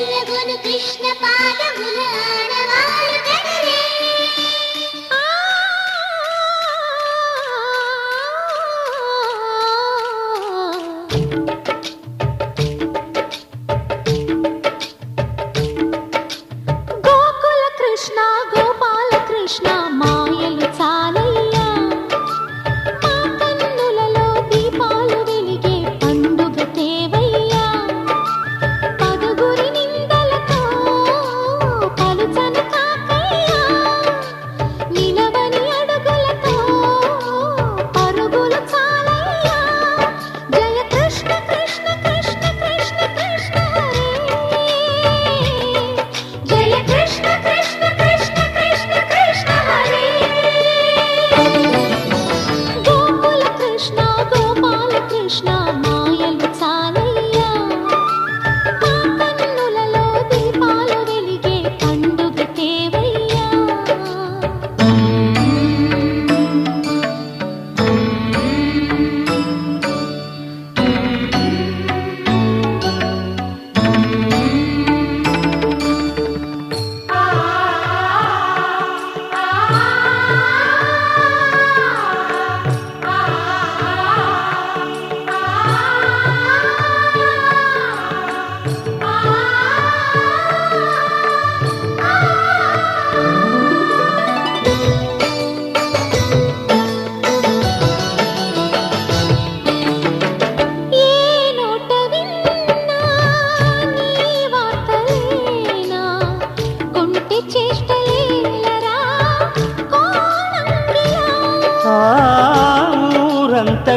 చిన్నగును కృష్ణ పాదముల ఆడవారు కదలే. గోకుల కృష్ణ గోపాల కృష్ణ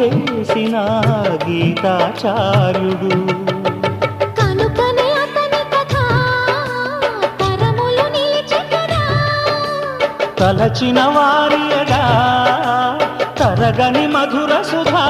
చేసిన గీతాచార్యుడు. తలచిన వారియడా తరగని మధుర సుధా.